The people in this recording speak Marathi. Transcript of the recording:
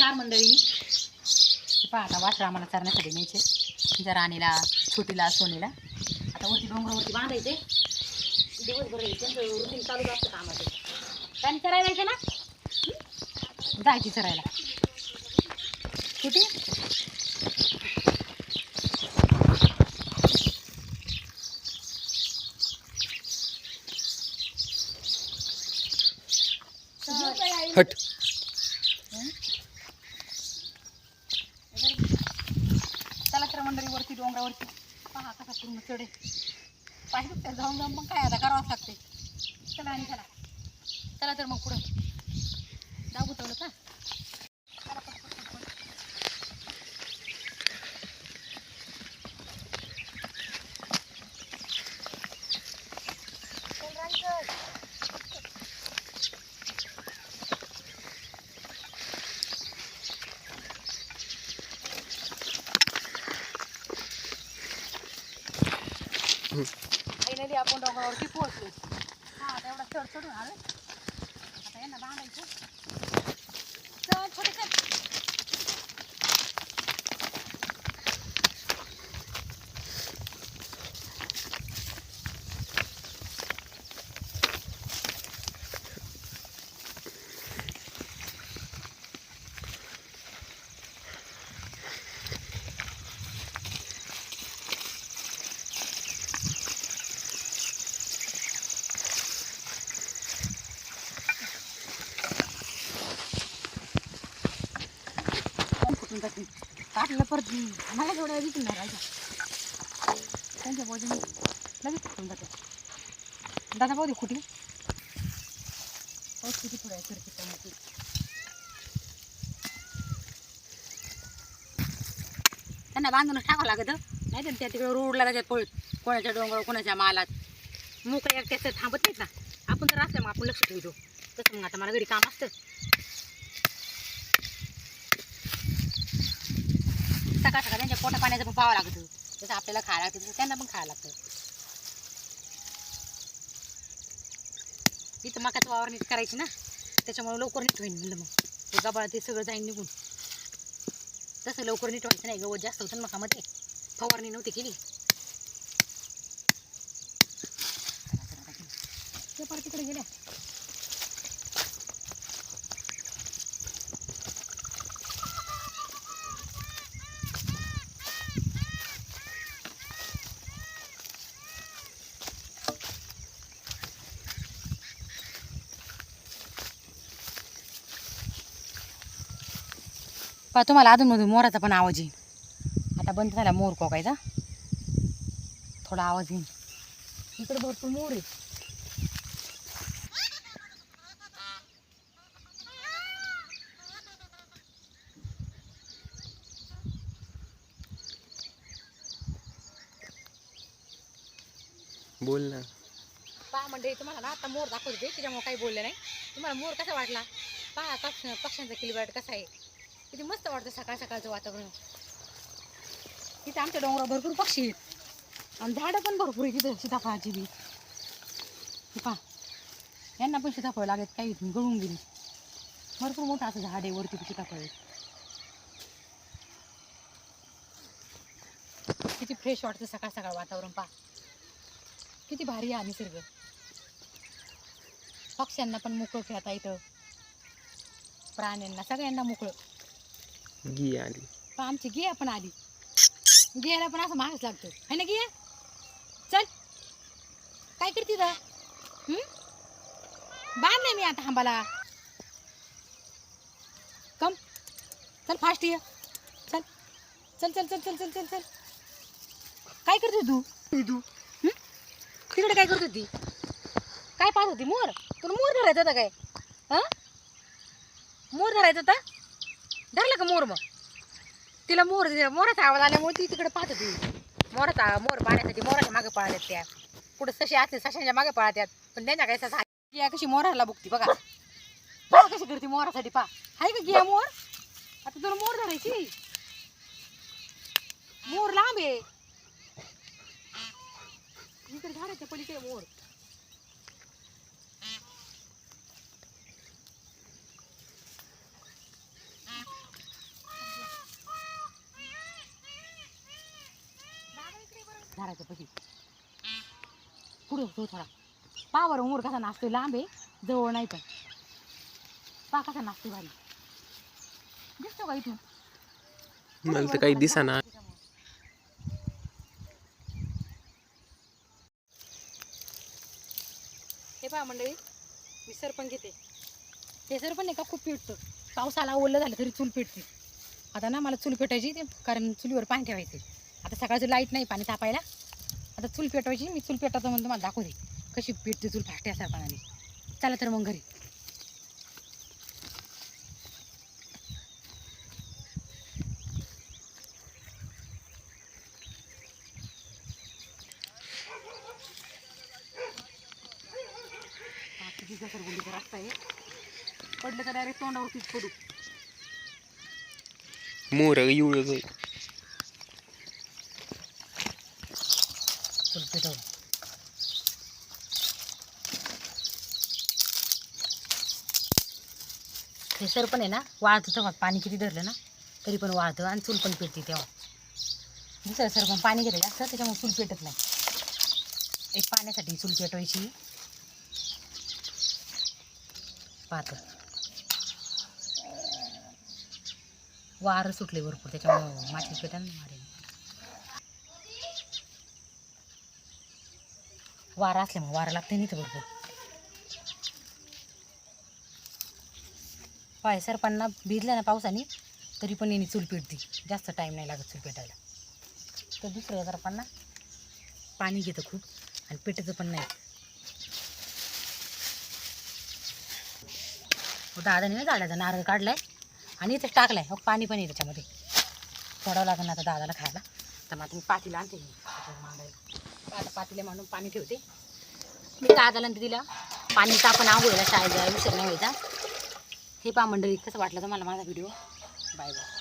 नमस्कार मंडळी. पहा आता वासरा आम्हाला चरण्यासाठी न्यायचे. जरा राणीला छोटीला सोनीला. आता वरती डोंगरावरती बांधायचे. दिवसभर त्यांचं रुटीन चालू असतं कामाचं. त्यांनी चरायला यायचं ना? जायची चरायला. छोटी? हट चला तर मंडळी वरती डोंगरावरती. पहा कसा पूर्ण चढे. पाहिजे तर जाऊन जाऊन मग काय आता करावंच लागते चला आणि चला. चला तर मग पुढं. जाऊ तवलं का? फायनली आपण डोंगरावरती पोहोचलो. हा तेवढा चढ चढून आलो आता यांना बांधायचं. चल छोटे चल जाते काटलं परत मला थोड्या वेळ विकून राहायचं त्यांच्या बाजूने लगेच फुटून जाते दादा पाहू दे खुटी. पाऊस किती पुढे आहे सरकी त्यामध्ये त्यांना बांधूनच टाकावं लागतं नाही तर त्या तिकडे रोडला त्याच्यात पळत कोणाच्या डोंगर कोणाच्या मालात. मोकळ्या एकट्याच थांबत नाहीत ना. आपण जर असल्या मग आपण लक्ष ठेवतो. तसं मग आता मला घरी काम असतं. कसा कसा त्यांच्या पोटा पाण्याचं पण पाहावं लागतं. जसं आपल्याला खायला लागतं तसं त्यांना पण खायला लागतं. इथं मकाचं वावर नीट करायची ना त्याच्यामुळे लवकर नीट होईल म्हणलं मग. ते गबाळ ते सगळं जाईन निघून. तसं लवकर नीट व्हायचं नाही गवत जास्त होतं ना मकामध्ये. फवारणी नव्हती केली. ते परत तिकडे गेल्या. पहा तुम्हाला अधूनमधून मोराचा पण आवाज येईल. आता बंद झाला मोर कोकायचा. थोडा आवाज येईल इकडे भरपूर मोर आहे. बोल ना. पहा म्हणजे तुम्हाला ना आता मोर दाखवत त्याच्यामुळे काही बोलले नाही. तुम्हाला मोर कसा वाटला? पहा पक्ष पक्ष्यांचा किलबाट कसा आहे? किती मस्त वाटतं सकाळ सकाळचं वातावरण. तिथं आमच्या डोंगरावर भरपूर पक्षी आहेत. आणि झाडं पण भरपूर आहे तिथं सीताफळाची बी. पहा. यांना पण सीताफळ लागत काही गळून गेली. भरपूर मोठं असं झाड आहे वरती सीताफळ आहे. किती फ्रेश वाटतं सकाळ सकाळ वातावरण पहा. किती भारी आहे निसर्ग. पक्ष्यांना पण मोकळं खेळता येतं. प्राण्यांना सगळ्यांना मोकळं. गी आली. पण आमची गिया पण आली. गियाला पण असं महागच लागतं. है ना गिया चल. काय करते तर बांध नाही मी आता हांबाला कम. चल फास्ट ये. चल. चल चल चल चल चल चल चल. काय करते तू? तू? तिकडे काय करत होती? काय पाहत होती? मोर. तुला मोर धरायचा होता काय? हा? मोर धरायचा होता? धरलं का मोर मग? तिला मोर मोराचा आवाज आल्यामुळे ती तिकडे पाहत होती. मोराचा मोर पाहण्यासाठी मोराच्या मागे पाळतात त्या. पुढे सशी असते सशांच्या मागे पाळतात पण त्यांच्या काय ससा गिया कशी मोराला बघती बघा. बघा कशी करते मोरासाठी पा. हाय का गिया मोर? आता तुला मोर धरायची? मोर लांब आहे. इकडे झाडाच्या पलीकडे मोर. झाडाच्या पशी. पुढे होतो थोडा. पा बरं मोर कसा नाचतोय लांब आहे जवळ नाही तर पा कसा नाचतोय भारी. दिसतो का इथून? मला तर काही दिसाना. हे पहा मंडळी मी सरपण घेते. हे सरपण आहे का खूप पेटतं. पाऊस आला ओलं झालं तरी चूल पेटते. आता ना मला चूल पेटायची ते कारण चुलीवर पाणी ठेवायचे आता सकाळचं लाइट नाही पाणी तापायला. आता चूल पेटवायची मी चूल पेटायचं म्हणून तुम्हाला दाखवते. कशी पेटते चूल फाटते सरपणाने. चला तर मग घरी. पडलं तर डायरेक्ट तोंडावरतीच पडू. मोर येऊ चल पेटव हे सर पण आहे ना वाळतं तेव्हा पाणी किती धरलं ना तरी पण वाळतं आणि चूल पण पेटते तेव्हा. दुसरं सर पण पाणी घेतं जास्त त्याच्यामुळे चूल पेटत नाही. एक पाण्यासाठी चूल पेटवायची. पाहतं वारं सुटले भरपूर त्याच्यामुळं माची पेटा मारेल. वारा असल्यामुळे वारा लागते नाही तर भरपूर? पाय सरपांना भिजलं ना पावसाने तरी पण येणे चूल पेटते. जास्त टाईम नाही लागत चूल पेटायला. तर दुसऱ्या सरपांना पाणी घेतं खूप आणि पेटायचं पण नाही. दादाने ना झाडाचा नारळ काढलाय आणि इथं टाकलाय. मग पाणी पण आहे त्याच्यामध्ये. पडावं लागेल ना आता दादाला खायला. तर मग आता मी पातीला आणते. मांडायला आता पातीला मांडून पाणी ठेवते. मी दादाला आणि दिला पाणी आपण आंघोळीला शाळेत जायला विसर नाही व्हायचा हे. पा मंडळी कसं वाटलं तर मला माझा व्हिडिओ? Bye bye